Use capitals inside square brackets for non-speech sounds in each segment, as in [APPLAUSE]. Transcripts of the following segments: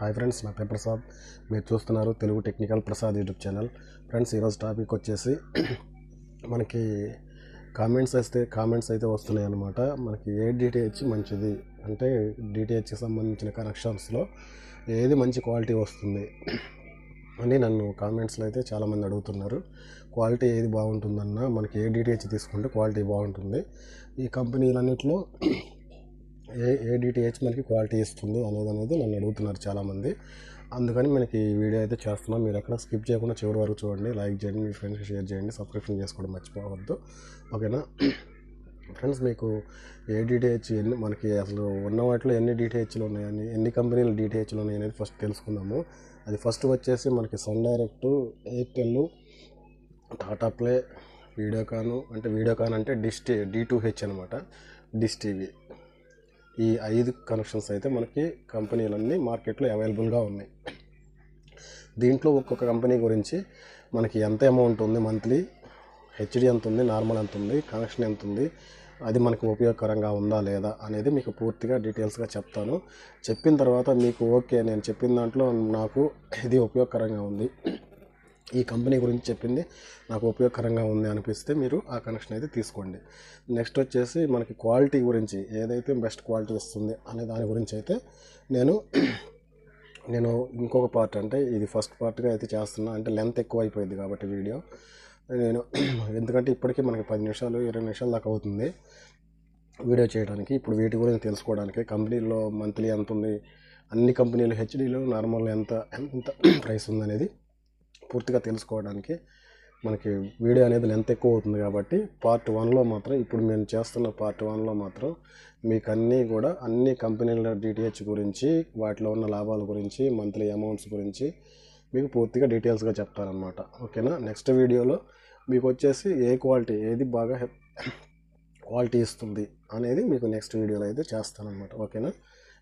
Hi friends నా పేరు ప్రసాద్. మీరు చూస్తున్నారు Telugu technical Prasad YouTube channel. Friends ఈరోజు టాపిక్ వచ్చేసి మనకి కామెంట్స్ వస్తే కామెంట్స్ అయితే వస్తున్నాయి అన్నమాట. మనకి ఏ డిటిహెచ్ మంచిది? అంటే డిటిహెచ్కి సంబంధించిన కనెక్షన్స్లో ఏది మంచి క్వాలిటీ వస్తుంది? అని నన్ను కామెంట్స్లో అయితే చాలామంది అడుగుతున్నారు. క్వాలిటీ ఏది బాగుంటుందన్నా మనకి ఏ డిటిహెచ్ తీసుకుంటే క్వాలిటీ బాగుంటుంది. ఈ కంపెనీలన్నింటిలో ఏ ఏ డిటిహెచ్ మనకి క్వాలిటీ ఇస్తుంది అనేది అనేది నన్ను అడుగుతున్నారు చాలామంది. అందుకని మనకి ఈ వీడియో అయితే చేస్తున్నాం. మీరు ఎక్కడ స్కిప్ చేయకుండా చివరి వరకు చూడండి. లైక్ చేయండి మీ ఫ్రెండ్స్కి షేర్ చేయండి. సబ్స్క్రిప్షన్ చేసుకోవడం మర్చిపోవద్దు. ఓకేనా? ఫ్రెండ్స్ మీకు ఏ డిటిహెచ్ ఎన్ని మనకి అసలు ఉన్న వాటిలో ఎన్ని డిటిహెచ్లు ఉన్నాయని ఎన్ని కంపెనీలు డిటిహెచ్లు ఉన్నాయి అనేది ఫస్ట్ తెలుసుకుందాము. అది ఫస్ట్ వచ్చేసి మనకి Sun Direct Airtel Tata play Videocon అంటే వీడియోకాన్ అంటే dish T D two H అనమాట. Dish TV. ఈ ఐదు కనెక్షన్స్ అయితే మనకి కంపెనీలన్నీ మార్కెట్లో అవైలబుల్గా ఉన్నాయి. దీంట్లో ఒక్కొక్క కంపెనీ గురించి మనకి ఎంత అమౌంట్ ఉంది మంత్లీ? హెచ్డి ఎంత ఉంది? నార్మల్ ఎంత ఉంది? కనెక్షన్ ఎంత ఉంది? అది మనకు ఉపయోగకరంగా ఉందా లేదా అనేది మీకు పూర్తిగా డీటెయిల్స్గా చెప్తాను. చెప్పిన తర్వాత మీకు ఓకే నేను చెప్పిన దాంట్లో నాకు ఇది ఉపయోగకరంగా ఉంది. ఈ కంపెనీ గురించి చెప్పింది. నాకు ఉపయోగకరంగా ఉంది అనిపిస్తే మీరు ఆ కనెక్షన్ అయితే తీసుకోండి. నెక్స్ట్ వచ్చేసి మనకి క్వాలిటీ గురించి ఏదైతే బెస్ట్ క్వాలిటీ ఇస్తుంది అనే దాని గురించి అయితే నేను [CLEARS THROAT] నేను ఇంకొక పార్ట్ అంటే ఇది ఫస్ట్ పార్ట్గా అయితే చేస్తున్నా. అంటే లెంత్ ఎక్కువ అయిపోయింది కాబట్టి వీడియో నేను [CLEARS THROAT] ఎందుకంటే ఇప్పటికీ మనకి పది నిమిషాలు ఇరవై నిమిషాల దాకా అవుతుంది వీడియో చేయడానికి. ఇప్పుడు వీటి గురించి తెలుసుకోవడానికి కంపెనీలో మంత్లీ ఎంత ఉంది అన్ని కంపెనీలు హెచ్డీలో నార్మల్ ఎంత ఎంత [CLEARS THROAT] ప్రైస్ ఉందనేది పూర్తిగా తెలుసుకోవడానికి మనకి వీడియో అనేది లెంత్ ఎక్కువ అవుతుంది కాబట్టి పార్ట్ వన్లో మాత్రం ఇప్పుడు మేము చేస్తున్న పార్ట్ వన్లో మాత్రం మీకు అన్నీ కూడా అన్ని కంపెనీల డిటిహెచ్ గురించి వాటిలో ఉన్న లాభాల గురించి మంత్లీ అమౌంట్స్ గురించి మీకు పూర్తిగా డీటెయిల్స్గా చెప్తారనమాట ఓకేనా నెక్స్ట్ వీడియోలో మీకు వచ్చేసి ఏ క్వాలిటీ ఏది బాగా క్వాలిటీ ఇస్తుంది అనేది మీకు నెక్స్ట్ వీడియోలో అయితే చేస్తానమాట ఓకేనా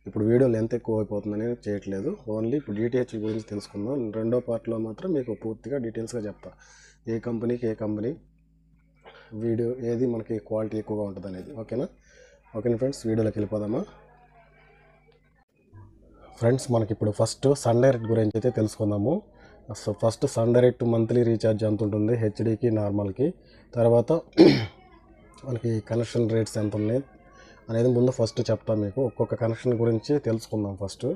ఇప్పుడు వీడియో లెంత్ ఎక్కువ అయిపోతుందని చేయట్లేదు. ఓన్లీ ఇప్పుడు డిటిహెచ్ గురించి తెలుసుకుందాం. రెండో పార్ట్లో మాత్రం మీకు పూర్తిగా డీటెయిల్స్గా చెప్తా. ఏ కంపెనీకి ఏ కంపెనీ వీడియో ఏది మనకి క్వాలిటీ ఎక్కువగా ఉంటుంది అనేది ఓకేనా ఓకేనా ఫ్రెండ్స్ వీడియోలోకి వెళ్ళిపోదామా? ఫ్రెండ్స్ మనకి ఇప్పుడు ఫస్ట్ సన్ డైరెక్ట్ గురించి అయితే తెలుసుకుందాము. So first Sun Direct monthly recharge ఎంత ఉంటుంది? హెచ్డీకి నార్మల్కి. తర్వాత [CLEARS THROAT] మనకి కనెక్షన్ రేట్స్ ఎంత ఉన్నాయి? అనేది ముందు ఫస్ట్ చెప్తాను మీకు. ఒక్కొక్క కనెక్షన్ గురించి తెలుసుకుందాం ఫస్ట్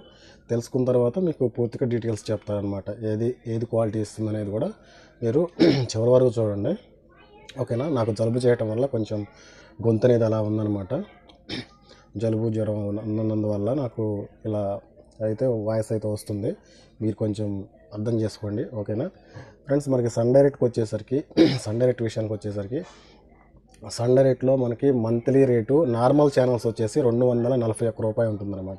తెలుసుకున్న తర్వాత మీకు పూర్తిగా డీటెయిల్స్ చెప్తారనమాట ఏది ఏది క్వాలిటీ ఇస్తుంది అనేది కూడా మీరు [CLEARS THROAT] చివరి వరకు చూడండి. ఓకేనా? నాకు జలుబు చేయటం వల్ల కొంచెం గొంతు అనేది అలా ఉందన్నమాట. [CLEARS THROAT] జలుబు జ్వరం ఉన్నందువల్ల నాకు ఇలా అయితే వాయిస్ అయితే వస్తుంది. మీరు కొంచెం అర్థం చేసుకోండి. ఓకేనా? ఫ్రెండ్స్ మనకి సన్ డైరెక్ట్కి వచ్చేసరికి [CLEARS THROAT] సన్ డైరెక్ట్ విషయానికి వచ్చేసరికి సన్ రేట్లో మనకి మంత్లీ రేటు నార్మల్ ఛానల్స్ వచ్చేసి రెండు వందల నలభై ఒక్క రూపాయి ఉంటుందన్నమాట.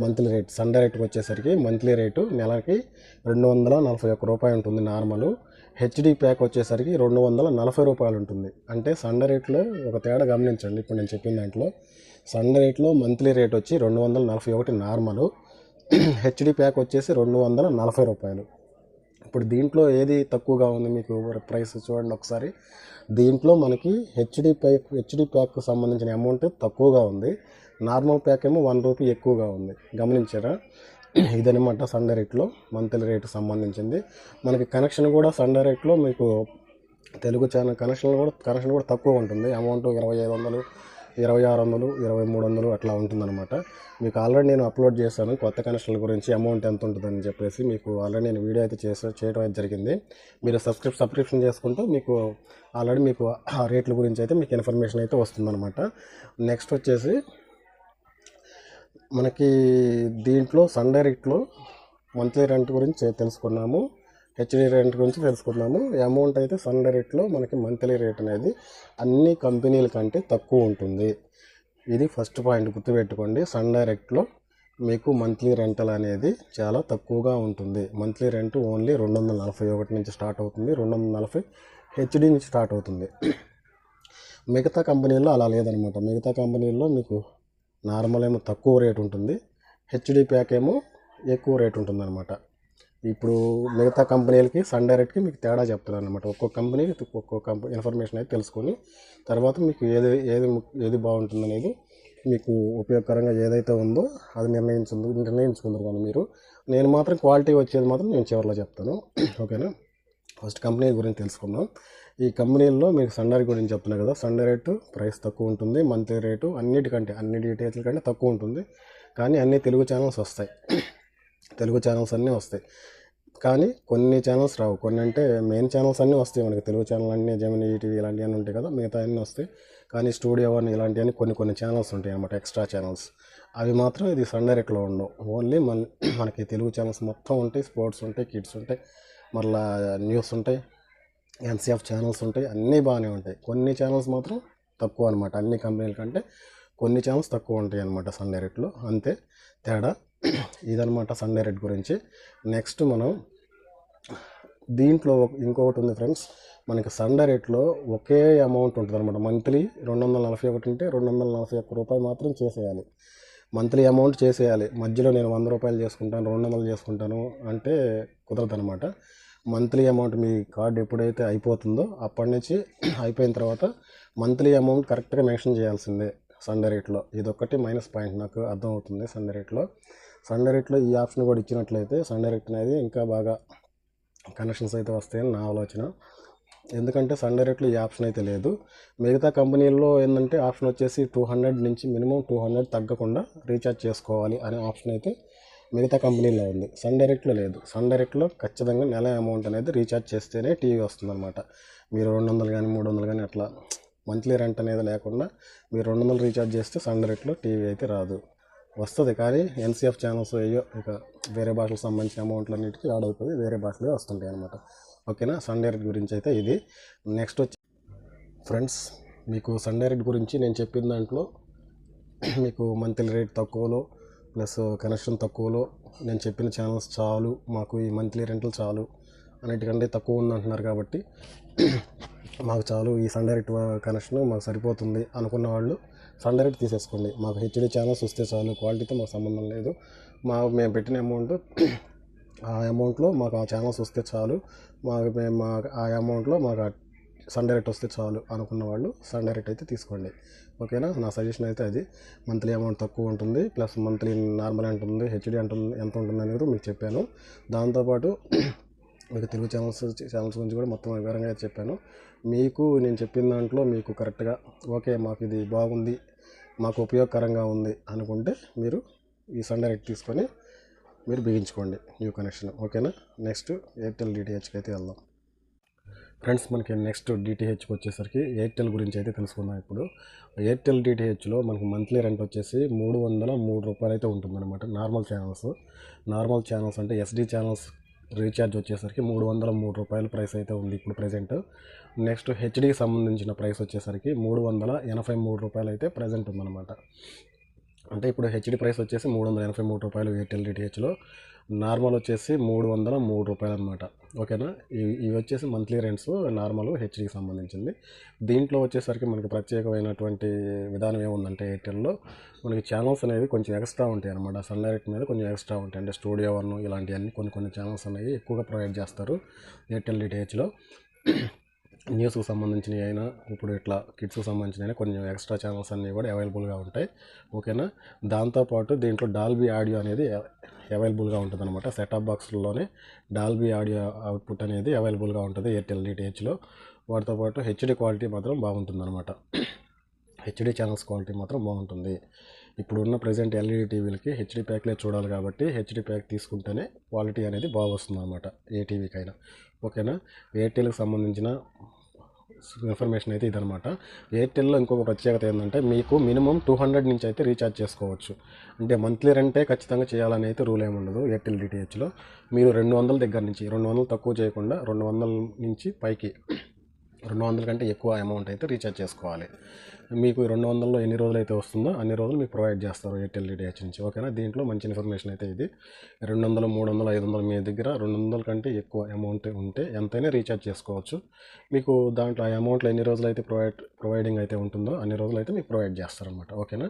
మంత్లీ రేట్ సన్ రేట్కి వచ్చేసరికి మంత్లీ రేటు నెలకి రెండు వందల నలభై ఒక్క రూపాయి ఉంటుంది నార్మల్. హెచ్డి ప్యాక్ వచ్చేసరికి రెండు వందల నలభై రూపాయలు ఉంటుంది. అంటే సండ రేట్లో ఒక తేడా గమనించండి. ఇప్పుడు నేను చెప్పిన దాంట్లో సండ రేట్లో మంత్లీ రేట్ వచ్చి రెండు వందల నలభై ఒకటి నార్మల్. హెచ్డి ప్యాక్ వచ్చేసి రెండు వందల నలభై రూపాయలు. ఇప్పుడు దీంట్లో ఏది తక్కువగా ఉంది మీకు ప్రైస్ చూడండి ఒకసారి. దీంట్లో మనకి హెచ్డి ప్యాక్ హెచ్డి ప్యాక్కు సంబంధించిన అమౌంట్ తక్కువగా ఉంది. నార్మల్ ప్యాక్ ఏమో వన్ రూపీ ఎక్కువగా ఉంది. గమనించారా? ఇదనమాట సండే రేట్లో మంత్లీ రేటు సంబంధించింది. మనకి కనెక్షన్ కూడా సండే రేట్లో మీకు తెలుగు ఛానల్ కనెక్షన్ కూడా కనెక్షన్ కూడా తక్కువ ఉంటుంది. అమౌంట్ ఇరవై ఐదు వందలు ఇరవై ఆరు వందలు ఇరవై మూడు వందలు అట్లా ఉంటుందన్నమాట. మీకు ఆల్రెడీ నేను అప్లోడ్ చేశాను కొత్త కనెక్షన్ల గురించి అమౌంట్ ఎంత ఉంటుందని చెప్పేసి మీకు ఆల్రెడీ నేను వీడియో అయితే చేసే చేయడం అయితే జరిగింది. మీరు సబ్స్క్రిప్ సబ్స్క్రిప్షన్ చేసుకుంటే మీకు ఆల్రెడీ మీకు ఆ రేట్ల గురించి అయితే మీకు ఇన్ఫర్మేషన్ అయితే వస్తుందన్నమాట. నెక్స్ట్ వచ్చేసి మనకి దీంట్లో సన్ డైరెక్ట్లో మంత్లీ రెంట్ గురించి తెలుసుకున్నాము. హెచ్డి రెంట్ గురించి తెలుసుకున్నాము అమౌంట్ అయితే సన్ డైరెక్ట్లో మనకి మంత్లీ రేట్ అనేది అన్ని కంపెనీల కంటే తక్కువ ఉంటుంది. ఇది ఫస్ట్ పాయింట్ గుర్తుపెట్టుకోండి. సన్ డైరెక్ట్లో మీకు మంత్లీ రెంటల్ అనేది చాలా తక్కువగా ఉంటుంది. మంత్లీ రెంట్ ఓన్లీ రెండు వందల నలభై ఒకటి నుంచి స్టార్ట్ అవుతుంది. రెండు వందల నలభై హెచ్డి నుంచి స్టార్ట్ అవుతుంది. మిగతా కంపెనీల్లో అలా లేదనమాట. మిగతా కంపెనీల్లో మీకు నార్మల్ ఏమో తక్కువ రేట్ ఉంటుంది. హెచ్డి ప్యాక్ ఏమో ఎక్కువ రేట్ ఉంటుంది అనమాట ఇప్పుడు మిగతా కంపెనీలకి సన్ డైరెక్ట్కి మీకు తేడా చెప్తున్నాను అనమాట ఒక్కొక్క కంపెనీకి ఒక్కొక్క కంపెనీ ఇన్ఫర్మేషన్ అయితే తెలుసుకొని తర్వాత మీకు ఏది ఏది ఏది బాగుంటుంది అనేది మీకు ఉపయోగకరంగా ఏదైతే ఉందో అది నిర్ణయించు నిర్ణయించుకుందరు కానీ మీరు. నేను మాత్రం క్వాలిటీ వచ్చేది మాత్రం నేను చివరిలో చెప్తాను. ఓకేనా? ఫస్ట్ కంపెనీ గురించి తెలుసుకుందాం. ఈ కంపెనీల్లో మీకు సండర్ గురించి చెప్తున్నా కదా సండే రేటు ప్రైస్ తక్కువ ఉంటుంది మంత్లీ రేటు అన్నిటికంటే అన్ని డీటెయిల్స్ కంటే తక్కువ ఉంటుంది. కానీ అన్ని తెలుగు ఛానల్స్ వస్తాయి. తెలుగు ఛానల్స్ అన్నీ వస్తాయి. కానీ కొన్ని ఛానల్స్ రావు. కొన్ని అంటే మెయిన్ ఛానల్స్ అన్నీ వస్తాయి మనకి. తెలుగు ఛానల్ అన్నీ జమినీ ఇలాంటివి ఇలాంటివన్నీ ఉంటాయి కదా మిగతా అన్నీ వస్తాయి. కానీ స్టూడియో వన్ ఇలాంటివన్నీ కొన్ని కొన్ని ఛానల్స్ ఉంటాయి అన్నమాట ఎక్స్ట్రా ఛానల్స్ అవి మాత్రం ఇది సన్ డైరెక్ట్లో ఉండవు. ఓన్లీ మన మనకి తెలుగు ఛానల్స్ మొత్తం ఉంటాయి స్పోర్ట్స్ ఉంటాయి కిడ్స్ ఉంటాయి మళ్ళా న్యూస్ ఉంటాయి ఎన్సీఎఫ్ ఛానల్స్ ఉంటాయి అన్నీ బాగానే ఉంటాయి. కొన్ని ఛానల్స్ మాత్రం తక్కువ అనమాట అన్ని కంపెనీల కంటే కొన్ని ఛానల్స్ తక్కువ ఉంటాయి అనమాట సన్ డైరెక్ట్లో అంతే తేడా. ఇదనమాట సండే రెడ్ గురించి. నెక్స్ట్ మనం దీంట్లో ఒక- ఇంకొకటి ఉంది ఫ్రెండ్స్ మనకి సండే రేట్లో ఒకే అమౌంట్ ఉంటుంది అనమాట మంత్లీ రెండు వందల నలభై ఒకటి ఉంటే రెండు వందల నలభై ఒక్క రూపాయలు మాత్రం చేసేయాలి. మంత్లీ అమౌంట్ చేసేయాలి. మధ్యలో నేను వంద రూపాయలు చేసుకుంటాను రెండు వందలు చేసుకుంటాను అంటే కుదరదు అనమాట మంత్లీ అమౌంట్ మీ కార్డు ఎప్పుడైతే అయిపోతుందో అప్పటి నుంచి అయిపోయిన తర్వాత మంత్లీ అమౌంట్ కరెక్ట్గా మెన్షన్ చేయాల్సిందే సండే రేట్లో ఇదొక్కటి మైనస్ పాయింట్ నాకు అర్థమవుతుంది సండే రేట్లో సన్ డైరెక్ట్లో ఈ ఆప్షన్ కూడా ఇచ్చినట్లయితే సండే రేట్ అనేది ఇంకా బాగా కనెక్షన్స్ అయితే వస్తాయని నా ఆలోచన. ఎందుకంటే సండే రేట్లో ఈ ఆప్షన్ అయితే లేదు. మిగతా కంపెనీల్లో ఏంటంటే ఆప్షన్ వచ్చేసి టూ హండ్రెడ్ నుంచి మినిమం టూ హండ్రెడ్ తగ్గకుండా రీఛార్జ్ చేసుకోవాలి అనే ఆప్షన్ అయితే మిగతా కంపెనీలో ఉంది. సన్ డైరెక్ట్లో లేదు. సన్ డైరెక్ట్లో ఖచ్చితంగా నెల అమౌంట్ అనేది రీఛార్జ్ చేస్తేనే టీవీ వస్తుందన్నమాట. మీరు రెండు వందలు కానీ మూడు వందలు కానీ అట్లా మంత్లీ రెంట్ అనేది లేకుండా మీరు రెండు వందలు రీఛార్జ్ చేస్తే సన్ డైరెక్ట్లో టీవీ అయితే రాదు. వస్తుంది కానీ ఎన్సీఎఫ్ ఛానల్స్ అయ్యో ఇక వేరే భాషలకు సంబంధించిన అమౌంట్లు అన్నిటికీ యాడ్ అవుతుంది వేరే భాషలే వస్తుంటాయి అనమాట ఓకేనా సన్ డైరెక్ట్ గురించి అయితే ఇది. నెక్స్ట్ వచ్చి ఫ్రెండ్స్ మీకు సన్ డైరెక్ట్ గురించి నేను చెప్పిన దాంట్లో మీకు మంత్లీ రేట్ తక్కువలో ప్లస్ కనెక్షన్ తక్కువలో నేను చెప్పిన ఛానల్స్ చాలు మాకు ఈ మంత్లీ రెంట్లు చాలు అన్నిటికంటే తక్కువ ఉంది అంటున్నారు కాబట్టి మాకు చాలు ఈ సన్ డైరెక్ట్ కనెక్షన్ మాకు సరిపోతుంది అనుకున్న వాళ్ళు సన్ డైరెక్ట్ తీసేసుకోండి. మాకు హెచ్డి ఛానల్స్ వస్తే చాలు క్వాలిటీతో మాకు సంబంధం లేదు. మా మేము పెట్టిన అమౌంట్ ఆ అమౌంట్లో మాకు ఆ ఛానల్స్ వస్తే చాలు. మాకు మేము మా ఆ అమౌంట్లో మాకు ఆ రేట్ వస్తే చాలు అనుకున్న వాళ్ళు సన్ రేట్ అయితే తీసుకోండి. ఓకేనా? నా సజెషన్ అయితే అది. మంత్లీ అమౌంట్ తక్కువ ఉంటుంది. ప్లస్ మంత్లీ నార్మల్ ఎంత ఉంటుంది హెచ్డి ఎంత ఎంత ఉంటుంది అనేది మీకు చెప్పాను. దాంతోపాటు మీకు తెలుగు ఛానల్స్ ఛానల్స్ గురించి కూడా మొత్తం వివరంగా చెప్పాను. మీకు నేను చెప్పిన దాంట్లో మీకు కరెక్ట్గా ఓకే మాకు ఇది బాగుంది మాకు ఉపయోగకరంగా ఉంది అనుకుంటే మీరు ఈ సన్ డైరెక్ట్ తీసుకొని మీరు బిగించుకోండి న్యూ కనెక్షన్. ఓకేనా? నెక్స్ట్ ఎయిర్టెల్ డిటిహెచ్కి అయితే వెళ్దాం. ఫ్రెండ్స్ మనకి నెక్స్ట్ డిటిహెచ్కి వచ్చేసరికి ఎయిర్టెల్ గురించి అయితే తెలుసుకుందాం ఇప్పుడు. ఎయిర్టెల్ డిటిహెచ్లో మనకి మంత్లీ రెంట్ వచ్చేసి మూడు వందల మూడు రూపాయలు అయితే ఉంటుందన్నమాట. నార్మల్ ఛానల్స్ నార్మల్ ఛానల్స్ అంటే ఎస్డి ఛానల్స్ రీఛార్జ్ వచ్చేసరికి మూడు వందల మూడు రూపాయల ప్రైస్ అయితే ఉంది ఇప్పుడు ప్రజెంట్. నెక్స్ట్ హెచ్డికి సంబంధించిన ప్రైస్ వచ్చేసరికి మూడు వందల ఎనభై మూడు రూపాయలు అయితే ప్రజెంట్ ఉందన్నమాట. అంటే ఇప్పుడు హెచ్డి ప్రైస్ వచ్చేసి మూడు వందల ఎనభై మూడు రూపాయలు ఎయిర్టెల్ డిటిహెచ్లో నార్మల్ వచ్చేసి మూడు వందల మూడు రూపాయలు అనమాట ఓకేనా? ఇవి ఇవి వచ్చేసి మంత్లీ రెంట్స్ నార్మల్ హెచ్డికి సంబంధించింది. దీంట్లో వచ్చేసరికి మనకి ప్రత్యేకమైనటువంటి విధానం ఏముందంటే ఎయిర్టెల్లో మనకి ఛానల్స్ అనేవి కొంచెం ఎక్స్ట్రా ఉంటాయి అనమాట సన్ డైరెక్ట్ మీద కొంచెం ఎక్స్ట్రా ఉంటాయి. అంటే స్టూడియో వన్ ఇలాంటివన్నీ కొన్ని కొన్ని ఛానల్స్ అనేవి ఎక్కువగా ప్రొవైడ్ చేస్తారు ఎయిర్టెల్ డిటిహెచ్లో న్యూస్కి సంబంధించినవి అయినా ఇప్పుడు ఇట్లా కిడ్స్కి సంబంధించిన అయినా కొన్ని ఎక్స్ట్రా ఛానల్స్ అన్నీ కూడా అవైలబుల్గా ఉంటాయి. ఓకేనా? దాంతోపాటు దీంట్లో డాల్బీ ఆడియో అనేది అవైలబుల్గా ఉంటుంది అనమాట సెటప్ బాక్స్లోనే డాల్బీ ఆడియో అవుట్పుట్ అనేది అవైలబుల్గా ఉంటుంది ఎయిర్టెల్ డిటిహెచ్లో వాటితో పాటు హెచ్డి క్వాలిటీ మాత్రం బాగుంటుంది అనమాట హెచ్డి ఛానల్స్ క్వాలిటీ మాత్రం బాగుంటుంది. ఇప్పుడు ఉన్న ప్రజెంట్ ఎల్ఈడి టీవీలకి హెచ్డి ప్యాక్లే చూడాలి కాబట్టి హెచ్డి ప్యాక్ తీసుకుంటేనే క్వాలిటీ అనేది బాగా వస్తుంది అనమాట ఏ టీవీకైనా ఓకేనా? ఎయిర్టెల్కి సంబంధించిన ఇన్ఫర్మేషన్ అయితే ఇదనమాట ఎయిర్టెల్లో ఇంకొక ప్రత్యేకత ఏంటంటే మీకు మినిమం టూ హండ్రెడ్ నుంచి అయితే రీఛార్జ్ చేసుకోవచ్చు. అంటే మంత్లీ రెంటే ఖచ్చితంగా చేయాలని అయితే రూల్ ఏముండదు ఎయిర్టెల్ డిటిహెచ్లో. మీరు రెండు వందల దగ్గర నుంచి రెండు వందలు తక్కువ చేయకుండా రెండు వందల నుంచి పైకి రెండు వందల కంటే ఎక్కువ అమౌంట్ అయితే రీఛార్జ్ చేసుకోవాలి. మీకు రెండు వందల్లో ఎన్ని రోజులు అయితే వస్తుందో అన్ని రోజులు మీకు ప్రొవైడ్ చేస్తారు ఎయిర్టెల్ డిటిహెచ్ నుంచి. ఓకేనా? దీంట్లో మంచి ఇన్ఫర్మేషన్ అయితే ఇది. రెండు వందలు మూడు వందలు ఐదు వందలు మీ దగ్గర రెండు వందల కంటే ఎక్కువ అమౌంట్ ఉంటే ఎంతైనా రీఛార్జ్ చేసుకోవచ్చు. మీకు దాంట్లో ఆ అమౌంట్లో ఎన్ని రోజులు అయితే ప్రొవైడ్ ప్రొవైడింగ్ అయితే ఉంటుందో అన్ని రోజులు అయితే మీకు ప్రొవైడ్ చేస్తారనమాట ఓకేనా?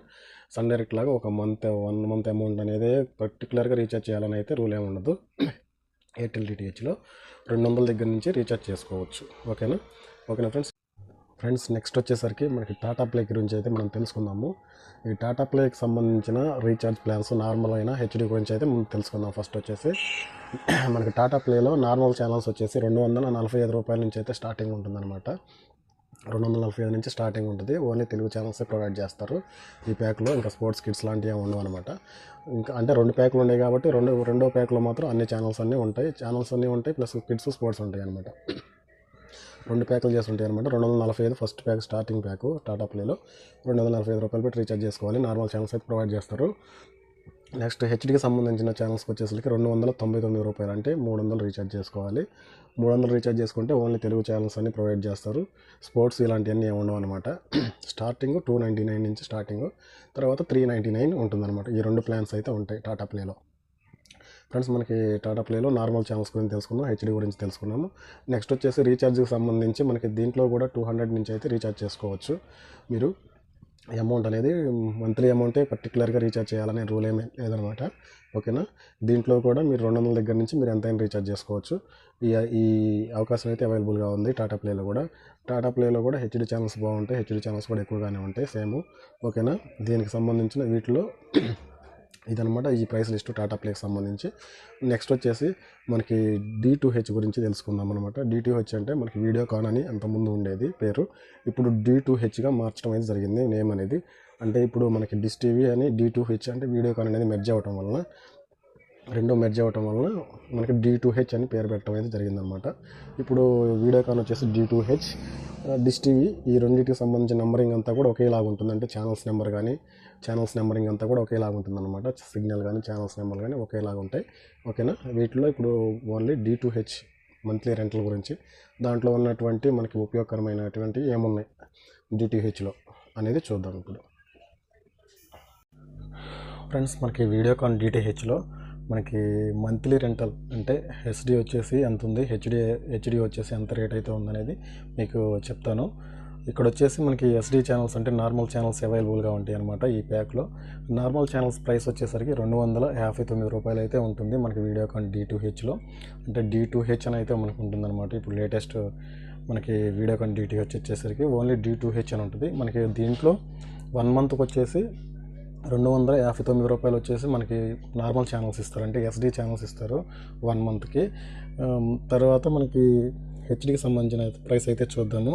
సన్ డైరెక్ట్ లాగా ఒక మంత్ వన్ మంత్ అమౌంట్ అనేది పర్టికులర్గా రీఛార్జ్ చేయాలని అయితే రూల్ ఏమి ఉండదు. ఎయిర్టెల్ డిటిహెచ్లో రెండు వందల దగ్గర నుంచి రీఛార్జ్ చేసుకోవచ్చు. ఓకేనా? ఓకేనా ఫ్రెండ్స్? ఫ్రెండ్స్ నెక్స్ట్ వచ్చేసరికి మనకి టాటా ప్లే గురించి అయితే మనం తెలుసుకుందాము. ఈ టాటా ప్లేకి సంబంధించిన రీఛార్జ్ ప్లాన్స్ నార్మల్ అయిన హెచ్డి గురించి అయితే మనం తెలుసుకుందాం ఫస్ట్ వచ్చేసి. [CLEARS THROAT] మనకి టాటా ప్లేలో నార్మల్ ఛానల్స్ వచ్చేసి రెండు వందల నలభై ఐదు రూపాయల నుంచి అయితే స్టార్టింగ్ ఉంటుందన్నమాట. రెండు వందల నలభై ఐదు నుంచి స్టార్టింగ్ ఉంటుంది. ఓన్లీ తెలుగు ఛానల్సే ప్రొవైడ్ చేస్తారు. ఈ ప్యాక్లో ఇంకా స్పోర్ట్స్ కిట్స్ లాంటివి ఉండవు అనమాట ఇంకా అంటే రెండు ప్యాక్లు ఉన్నాయి కాబట్టి రెండు రెండో ప్యాక్లో మాత్రం అన్ని ఛానల్స్ అన్నీ ఉంటాయి. ఛానల్స్ అన్నీ ఉంటాయి ప్లస్ కిడ్స్ స్పోర్ట్స్ ఉంటాయి అనమాట రెండు ప్యాకులు చేసి ఉంటాయి అనమాట రెండు వందల నలభై ఐదు first pack starting pack Tata ప్లేలో. రెండు వందల నలభై ఐదు రూపాయలు పెట్టి రీఛార్జ్ చేసుకోవాలి. నార్మల్ ఛానల్స్ అయితే ప్రొవైడ్ చేస్తారు. నెక్స్ట్ హెచ్డికి సంబంధించిన ఛానల్స్కి వచ్చేసరికి రెండు వందల తొంభై తొమ్మిది రూపాయలు అంటే మూడు వందలు రీఛార్జ్ చేసుకోవాలి. మూడు వందలు రీఛార్జ్ చేసుకుంటే ఓన్లీ తెలుగు ఛానల్స్ అన్ని ప్రొవైడ్ చేస్తారు. స్పోర్ట్స్ ఇలాంటివన్నీ ఏమి ఉండవు అనమాట స్టార్టింగ్ టూ నైంటీ నైన్ నుంచి స్టార్టింగ్ తర్వాత త్రీ నైంటీ నైన్ ఉంటుందన్నమాట. ఈ రెండు ప్లాన్స్ అయితే ఉంటాయి టాటా ప్లేలో. ఫ్రెండ్స్ మనకి టాటా ప్లేలో నార్మల్ ఛానల్స్ గురించి తెలుసుకున్నాం హెచ్డి గురించి తెలుసుకున్నాము. నెక్స్ట్ వచ్చేసి రీఛార్జ్కి సంబంధించి మనకి దీంట్లో కూడా టూ హండ్రెడ్ నుంచి అయితే రీఛార్జ్ చేసుకోవచ్చు. మీరు అమౌంట్ అనేది మంత్లీ అమౌంటే పర్టికులర్గా రీఛార్జ్ చేయాలనే రూల్ ఏమీ లేదనమాట. ఓకేనా? దీంట్లో కూడా మీరు రెండు వందల దగ్గర నుంచి మీరు ఎంతైనా రీఛార్జ్ చేసుకోవచ్చు. ఈ ఈ అవకాశం అయితే అవైలబుల్గా ఉంది టాటా ప్లేలో కూడా. టాటా ప్లేలో కూడా హెచ్డి ఛానల్స్ బాగుంటాయి హెచ్డి ఛానల్స్ కూడా ఎక్కువగానే ఉంటాయి సేమ్ ఓకేనా? దీనికి సంబంధించిన వీటిలో ఇదనమాట ఈ ప్రైస్ లిస్ట్ టాటా ప్లేకి సంబంధించి. నెక్స్ట్ వచ్చేసి మనకి డీ టూ హెచ్ గురించి తెలుసుకుందాం అనమాట డీ టూ హెచ్ అంటే మనకి వీడియోకాన్ అని అంతకుముందు ఉండేది పేరు. ఇప్పుడు డీ టూ హెచ్గా మార్చడం అనేది జరిగింది నేమ్ అనేది. అంటే ఇప్పుడు మనకి డిస్ టీవీ అని డీ టూ హెచ్ అంటే వీడియోకాన్ అనేది మెర్జ్ అవ్వటం వలన రెండో మెర్జ్ అవ్వటం వలన మనకి డీ టూ హెచ్ అని పేరు పెట్టడం అయితే జరిగిందనమాట ఇప్పుడు వీడియోకాన్ వచ్చేసి D two H. Dish TV ఈ రెండింటికి సంబంధించిన నెంబరింగ్ అంతా కూడా ఒకేలాగా ఉంటుంది అంటే ఛానల్స్ నెంబర్ కానీ ఛానల్స్ నెంబరింగ్ అంతా కూడా ఒకేలాగా ఉంటుంది అనమాట సిగ్నల్ కానీ ఛానల్స్ నెంబర్ కానీ ఒకేలాగా ఉంటాయి. ఓకేనా? వీటిలో ఇప్పుడు only D two H monthly rental గురించి దాంట్లో ఉన్నటువంటి మనకి ఉపయోగకరమైనటువంటి ఏమున్నాయి? డిటిహెచ్లో అనేది చూద్దాం ఇప్పుడు. ఫ్రెండ్స్ మనకి వీడియోకాన్ డిటిహెచ్లో మనకి మంత్లీ రెంటల్ అంటే హెచ్డి వచ్చేసి ఎంత ఉంది? హెచ్డి హెచ్డి వచ్చేసి ఎంత రేట్ అయితే ఉందనేది మీకు చెప్తాను. ఇక్కడ వచ్చేసి మనకి ఎస్డి ఛానల్స్ అంటే నార్మల్ ఛానల్స్ అవైలబుల్గా ఉంటాయి అనమాట ఈ ప్యాక్లో నార్మల్ ఛానల్స్ ప్రైస్ వచ్చేసరికి రెండు వందల యాభై తొమ్మిది రూపాయలు అయితే ఉంటుంది మనకి వీడియోకాన్ డీ టూ హెచ్లో అంటే డీ టూ హెచ్ అని అయితే మనకు ఉంటుందన్నమాట. ఇప్పుడు లేటెస్ట్ మనకి వీడియోకాన్ డిటిహెచ్ వచ్చేసరికి ఓన్లీ డీ టూ హెచ్ అని ఉంటుంది. మనకి దీంట్లో వన్ మంత్కి వచ్చేసి రెండు వందల యాభై తొమ్మిది రూపాయలు వచ్చేసి మనకి నార్మల్ ఛానల్స్ ఇస్తారు. అంటే ఎస్డి ఛానల్స్ ఇస్తారు వన్ మంత్కి um, తర్వాత మనకి హెచ్డికి సంబంధించిన ప్రైస్ అయితే చూద్దాము.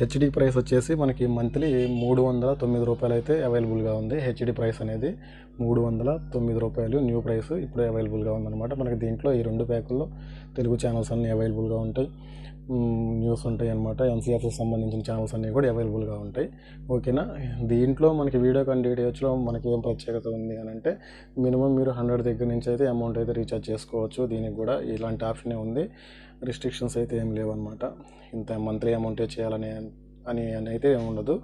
హెచ్డి ప్రైస్ వచ్చేసి మనకి మంత్లీ మూడు వందల తొమ్మిది రూపాయలు అయితే అవైలబుల్గా ఉంది. హెచ్డి ప్రైస్ అనేది మూడు వందల తొమ్మిది రూపాయలు న్యూ ప్రైస్ ఇప్పుడు అవైలబుల్గా ఉందన్నమాట. మనకి దీంట్లో ఈ రెండు ప్యాకుల్లో తెలుగు ఛానల్స్ అన్నీ అవైలబుల్గా ఉంటాయి. న్యూస్ ఉంటాయి అనమాట ఎన్సీఎఫ్కి సంబంధించిన ఛానల్స్ అన్నీ కూడా అవైలబుల్గా ఉంటాయి. ఓకేనా? దీంట్లో మనకి వీడియో కాన్ డిటిహెచ్లో మనకి ఏం ప్రత్యేకత ఉంది అని అంటే మినిమం మీరు హండ్రెడ్ దగ్గర నుంచి అయితే అమౌంట్ అయితే రీఛార్జ్ చేసుకోవచ్చు. దీనికి కూడా ఇలాంటి ఆప్షనే ఉంది. రిస్ట్రిక్షన్స్ అయితే ఏం లేవన్నమాట. ఇంత మంత్లీ అమౌంటే చేయాలని అని అయితే ఉండదు.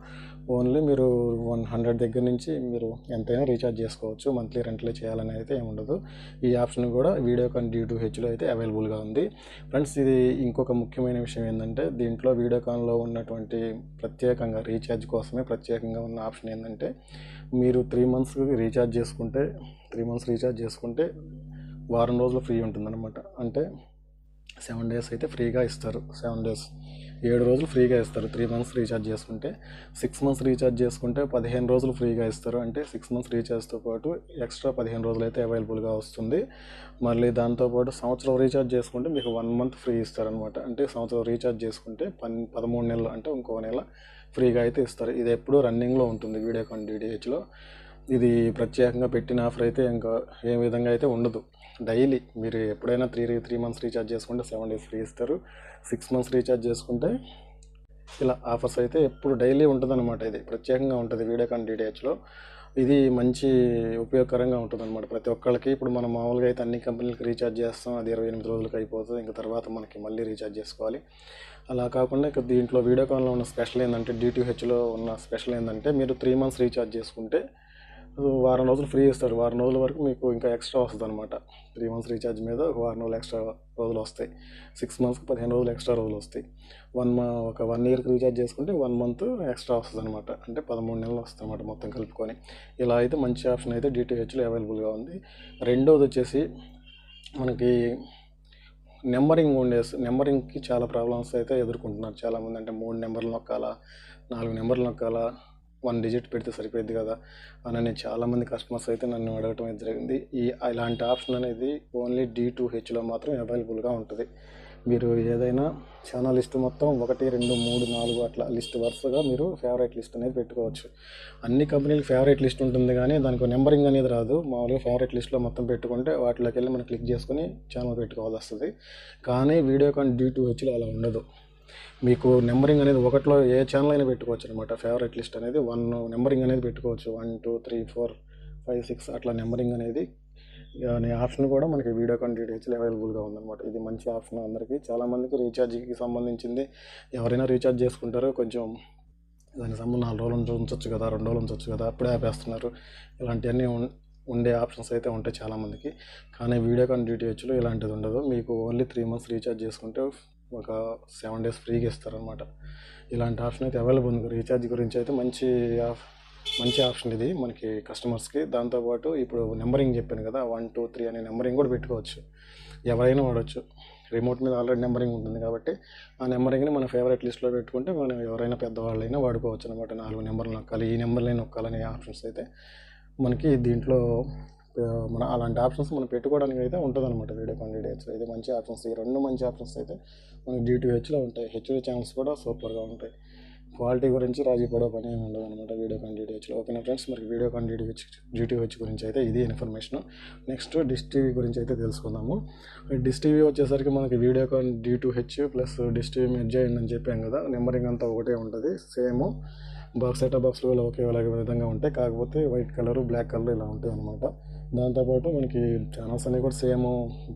ఓన్లీ మీరు వన్ హండ్రెడ్ దగ్గర నుంచి మీరు ఎంతైనా రీఛార్జ్ చేసుకోవచ్చు. మంత్లీ రెంట్లో చేయాలని అయితే ఏమి ఉండదు. ఈ ఆప్షన్ కూడా వీడియోకాన్ డీ టూ హెచ్లో అయితే అవైలబుల్గా ఉంది. ఫ్రెండ్స్ ఇది ఇంకొక ముఖ్యమైన విషయం ఏంటంటే దీంట్లో వీడియోకాన్లో ఉన్నటువంటి ప్రత్యేకంగా రీఛార్జ్ కోసమే ప్రత్యేకంగా ఉన్న ఆప్షన్ ఏంటంటే మీరు త్రీ మంత్స్ రీఛార్జ్ చేసుకుంటే త్రీ మంత్స్ రీఛార్జ్ చేసుకుంటే వారం రోజులు ఫ్రీ ఉంటుందన్నమాట. అంటే సెవెన్ డేస్ అయితే ఫ్రీగా ఇస్తారు. Seven days. ఏడు రోజులు ఫ్రీగా ఇస్తారు. త్రీ మంత్స్ రీఛార్జ్ చేసుకుంటే సిక్స్ మంత్స్ రీఛార్జ్ చేసుకుంటే పదిహేను రోజులు ఫ్రీగా ఇస్తారు. అంటే సిక్స్ మంత్స్ రీఛార్జ్తో పాటు ఎక్స్ట్రా పదిహేను రోజులు అయితే అవైలబుల్గా వస్తుంది. మళ్ళీ దాంతోపాటు సంవత్సరం రీఛార్జ్ చేసుకుంటే మీకు వన్ మంత్ ఫ్రీ ఇస్తారనమాట అంటే సంవత్సరం రీఛార్జ్ చేసుకుంటే పన్ పదమూడు నెలలు అంటే ఇంకో నెల ఫ్రీగా అయితే ఇస్తారు. ఇది ఎప్పుడూ రన్నింగ్లో ఉంటుంది వీడియోకాన్ డిడిహెచ్లో ఇది ప్రత్యేకంగా పెట్టిన ఆఫర్ అయితే ఇంకా ఏ విధంగా అయితే ఉండదు. డైలీ మీరు ఎప్పుడైనా త్రీ త్రీ మంత్స్ రీఛార్జ్ చేసుకుంటే సెవెన్ డేస్ ఫ్రీ ఇస్తారు. సిక్స్ మంత్స్ రీఛార్జ్ చేసుకుంటే ఇలా ఆఫర్స్ అయితే ఎప్పుడు డైలీ ఉంటుందన్నమాట ఇది. ప్రత్యేకంగా ఉంటుంది వీడియోకాన్ డిటిహెచ్లో ఇది మంచి ఉపయోగకరంగా ఉంటుంది అనమాట ప్రతి ఒక్కళ్ళకి. ఇప్పుడు మనం మామూలుగా అయితే అన్ని కంపెనీలకు రీఛార్జ్ చేస్తాం. అది ఇరవై ఎనిమిది రోజులకి అయిపోతుంది. ఇంకా తర్వాత మనకి మళ్ళీ రీఛార్జ్ చేసుకోవాలి. అలా కాకుండా ఇక దీంట్లో వీడియోకాన్లో ఉన్న స్పెషల్ ఏంటంటే డిటిహెచ్లో ఉన్న స్పెషల్ ఏంటంటే మీరు త్రీ మంత్స్ రీఛార్జ్ చేసుకుంటే వారం రోజులు ఫ్రీ ఇస్తారు. వారం రోజుల వరకు మీకు ఇంకా ఎక్స్ట్రా వస్తుంది అనమాట త్రీ మంత్స్ రీఛార్జ్ మీద ఒక వారం రోజులు ఎక్స్ట్రా రోజులు వస్తాయి. సిక్స్ మంత్స్కి పదిహేను రోజులు ఎక్స్ట్రా రోజులు వస్తాయి. వన్ మా ఒక వన్ ఇయర్కి రీఛార్జ్ చేసుకుంటే వన్ మంత్ ఎక్స్ట్రా వస్తుంది అనమాట అంటే పదమూడు నెలలు వస్తుంది అనమాట మొత్తం కలుపుకొని. ఇలా అయితే మంచి ఆప్షన్ అయితే డిటిహెచ్లో అవైలబుల్గా ఉంది. రెండోది వచ్చేసి మనకి నెంబరింగ్ ఉండే నెంబరింగ్కి చాలా ప్రాబ్లమ్స్ అయితే ఎదుర్కొంటున్నారు చాలామంది. అంటే మూడు నెంబర్లు నొక్కాలా నాలుగు నెంబర్లు నొక్కాలా వన్ డిజిట్ పెడితే సరిపోద్ది కదా? అని నేను చాలామంది కస్టమర్స్ అయితే నన్ను అడగటం అయితే జరిగింది. ఈ ఇలాంటి ఆప్షన్ అనేది ఓన్లీ డీ టూ హెచ్లో మాత్రం అవైలబుల్గా ఉంటుంది. మీరు ఏదైనా చాలా లిస్ట్ మొత్తం ఒకటి రెండు మూడు నాలుగు అట్లా లిస్ట్ వరుసగా మీరు ఫేవరెట్ లిస్ట్ అనేది పెట్టుకోవచ్చు. అన్ని కంపెనీలకు ఫేవరెట్ లిస్ట్ ఉంటుంది కానీ దానికి నెంబరింగ్ అనేది రాదు. మామూలుగా ఫేవరెట్ లిస్ట్లో మొత్తం పెట్టుకుంటే వాటిలోకి వెళ్ళి మనం క్లిక్ చేసుకుని ఛానల్ పెట్టుకోవాల్సి వస్తుంది. కానీ వీడియో కాన్ డీ టూ హెచ్లో అలా ఉండదు. మీకు నెంబరింగ్ అనేది ఒకటిలో ఏ ఛానల్ అయినా పెట్టుకోవచ్చు అనమాట ఫేవరెట్ లిస్ట్ అనేది వన్ నెంబరింగ్ అనేది పెట్టుకోవచ్చు. One two three four five six అట్లా నెంబరింగ్ అనేది అనే ఆప్షన్ కూడా మనకి వీడియో కాన్ డీటెయిల్స్ అవైలబుల్గా ఉందన్నమాట. ఇది మంచి ఆప్షన్ అందరికీ. చాలామందికి రీఛార్జ్కి సంబంధించింది. ఎవరైనా రీఛార్జ్ చేసుకుంటారో కొంచెం దానికి సంబంధం నాలుగు రోజులు ఉంచవచ్చు ఉంచొచ్చు కదా రెండు రోజులు ఉంచవచ్చు కదా అప్పుడే ఆపేస్తున్నారు. ఇలాంటివన్నీ ఉండే ఆప్షన్స్ అయితే ఉంటాయి చాలామందికి. కానీ వీడియోకాన్ డిటిహెచ్లో ఇలాంటిది ఉండదు. మీకు ఓన్లీ త్రీ మంత్స్ రీఛార్జ్ చేసుకుంటే ఒక సెవెన్ డేస్ ఫ్రీగా ఇస్తారనమాట ఇలాంటి ఆప్షన్ అయితే అవైలబుల్ ఉంది. రీఛార్జ్ గురించి అయితే మంచి ఆఫ్- మంచి ఆప్షన్ ఇది మనకి కస్టమర్స్కి. దాంతోపాటు ఇప్పుడు నెంబరింగ్ చెప్పాను కదా వన్ టూ త్రీ అనే నెంబరింగ్ కూడా పెట్టుకోవచ్చు. ఎవరైనా వాడచ్చు. రిమోట్ మీద ఆల్రెడీ నెంబరింగ్ ఉంటుంది కాబట్టి ఆ నెంబరింగ్ని మన ఫేవరెట్ లిస్ట్లో పెట్టుకుంటే మనం ఎవరైనా పెద్దవాళ్ళైనా వాడుకోవచ్చు అనమాట నాలుగు నెంబర్లు నొక్కాలి ఈ నెంబర్లైనా నొక్కాలనే ఆప్షన్స్ అయితే మనకి దీంట్లో మన అలాంటి ఆప్షన్స్ మనం పెట్టుకోవడానికి అయితే ఉంటుంది అనమాట వీడియో కాన్ ఇది మంచి ఆప్షన్స్ ఈ రెండు మంచి ఆప్షన్స్ అయితే మనకి డిటిహెచ్లో ఉంటాయి. హెచ్డి ఛానల్స్ కూడా సూపర్గా ఉంటాయి. క్వాలిటీ గురించి రాజీ పడే పని ఏమి ఉండదు అనమాట వీడియో కాన్ డిటిహెచ్లో ఓకేనా ఫ్రెండ్స్? మరి వీడియో కాన్ డిటిహెచ్ డిటిహెచ్ గురించి అయితే ఇది ఇన్ఫర్మేషన్. నెక్స్ట్ డిష్ టీవీ గురించి అయితే తెలుసుకుందాము. డిష్ టీవీ వచ్చేసరికి మనకి Videocon D two H plus dish TV merge అయిందని చెప్పాం కదా. నెంబరింగ్ అంతా ఒకటే ఉంటుంది. సేమ్ బాక్స్ సెటప్ బాక్స్లు కూడా ఒకే విధంగా ఉంటాయి. కాకపోతే వైట్ కలర్ బ్లాక్ కలర్ ఇలా ఉంటాయి అనమాట దాంతోపాటు మనకి ఛానల్స్ అన్నీ కూడా సేమ్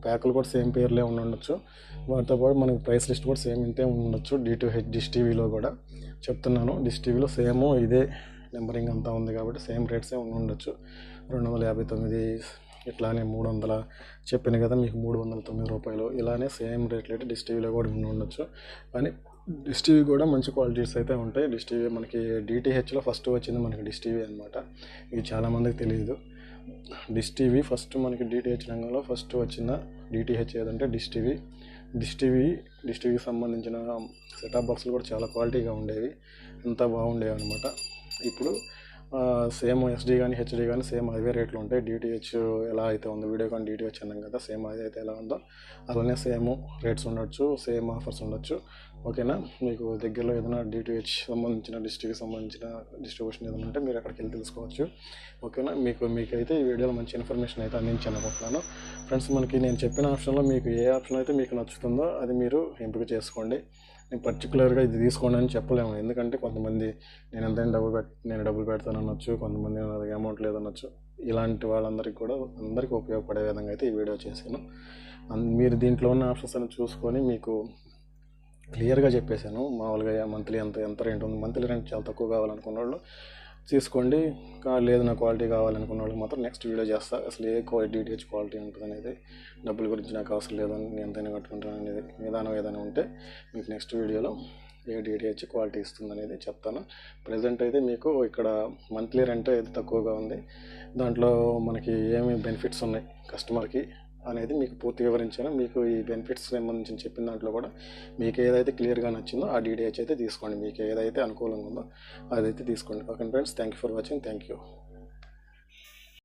ప్యాకులు కూడా సేమ్ పేర్లే ఉండి ఉండొచ్చు వాటితో పాటు మనకి ప్రైస్ లిస్ట్ కూడా సేమ్ ఇంతే ఉండొచ్చు డి టూ హెచ్ డిష్ టీవీలో కూడా చెప్తున్నాను. డిష్ టీవీలో సేమ్ ఇదే నెంబరింగ్ అంతా ఉంది కాబట్టి సేమ్ రేట్సే ఉండి ఉండొచ్చు రెండు వందల యాభై తొమ్మిది ఇట్లానే మూడు వందల చెప్పాను కదా మీకు మూడు వందల తొమ్మిది రూపాయలు. ఇలానే సేమ్ రేట్లు అయితే డిష్ టీవీలో కూడా ఉండి ఉండొచ్చు కానీ డిష్ టీవీ కూడా మంచి క్వాలిటీస్ అయితే ఉంటాయి. డిష్ టీవీ మనకి డిటిహెచ్లో ఫస్ట్ వచ్చింది మనకి డిష్ టీవీ అనమాట ఇది చాలామందికి తెలియదు. డిష్ టీవీ ఫస్ట్ మనకి డిటిహెచ్ రంగంలో ఫస్ట్ వచ్చిన డిటిహెచ్ ఏదంటే dish TV. Dish TV dish టీవీకి సంబంధించిన సెటాప్ బాక్సులు కూడా చాలా క్వాలిటీగా ఉండేవి. అంతా బాగుండేవి అనమాట ఇప్పుడు సేమ్ ఎస్డీ కానీ హెచ్డీ కానీ సేమ్ అవే రేట్లు ఉంటాయి. డిటిహెచ్ ఎలా అయితే ఉందో వీడియో కానీ డిటిహెచ్ అన్నాం కదా సేమ్ అది అయితే ఎలా ఉందో అలానే సేమ్ రేట్స్ ఉండొచ్చు సేమ్ ఆఫర్స్ ఉండొచ్చు. ఓకేనా? మీకు దగ్గరలో ఏదైనా డిటిహెచ్ సంబంధించిన డిస్ట్రిక్ట్కి సంబంధించిన డిస్ట్రిబ్యూషన్ ఏదైనా ఉంటే మీరు అక్కడికి వెళ్ళి తెలుసుకోవచ్చు. ఓకేనా? మీకు మీకైతే ఈ వీడియోలో మంచి ఇన్ఫర్మేషన్ అయితే అందించాను అనుకుంటున్నాను ఫ్రెండ్స్ మనకి నేను చెప్పిన ఆప్షన్లో మీకు ఏ ఆప్షన్ అయితే మీకు నచ్చుతుందో అది మీరు ఎంపిక చేసుకోండి. నేను పర్టికులర్గా ఇది తీసుకోండి అని చెప్పలేము. ఎందుకంటే కొంతమంది నేను ఎంతైనా డబ్బులు పెట్ నేను డబ్బులు పెడతాను అనొచ్చు కొంతమంది నా దగ్గర అమౌంట్ లేదనొచ్చు. ఇలాంటి వాళ్ళందరికీ కూడా అందరికీ ఉపయోగపడే విధంగా అయితే ఈ వీడియో చేశాను. అన్- మీరు దీంట్లో ఉన్న ఆప్షన్స్ అని చూసుకొని మీకు క్లియర్గా చెప్పేశాను. మామూలుగా మంత్లీ ఎంత ఎంత రెంట్ ఉంది? మంత్లీ రెంట్ చాలా తక్కువ కావాలనుకున్న వాళ్ళు తీసుకోండి. లేదు నా క్వాలిటీ కావాలనుకున్న వాళ్ళకి మాత్రం నెక్స్ట్ వీడియో చేస్తా. అసలు ఏ డిటిహెచ్ క్వాలిటీ ఉంటుంది అనేది డబ్బుల గురించి నాకు అవసరం లేదు నేను ఎంతైనా కట్టుకుంటాను అనేది విధానం ఏదైనా ఉంటే మీకు నెక్స్ట్ వీడియోలో ఏ డిటిహెచ్ క్వాలిటీ ఇస్తుంది అనేది చెప్తాను. ప్రజెంట్ అయితే మీకు ఇక్కడ మంత్లీ రెంట్ అయితే తక్కువగా ఉంది. దాంట్లో మనకి ఏమి బెనిఫిట్స్ ఉన్నాయి కస్టమర్కి? అనేది మీకు పూర్తి వివరించాను. మీకు ఈ బెనిఫిట్స్ సంబంధించి చెప్పిన దాంట్లో కూడా మీకు ఏదైతే క్లియర్గా నచ్చిందో ఆ డీటెయిల్స్ అయితే తీసుకోండి. మీకు ఏదైతే అనుకూలంగా ఉందో అదైతే తీసుకోండి. Okay friends thank you for watching thank you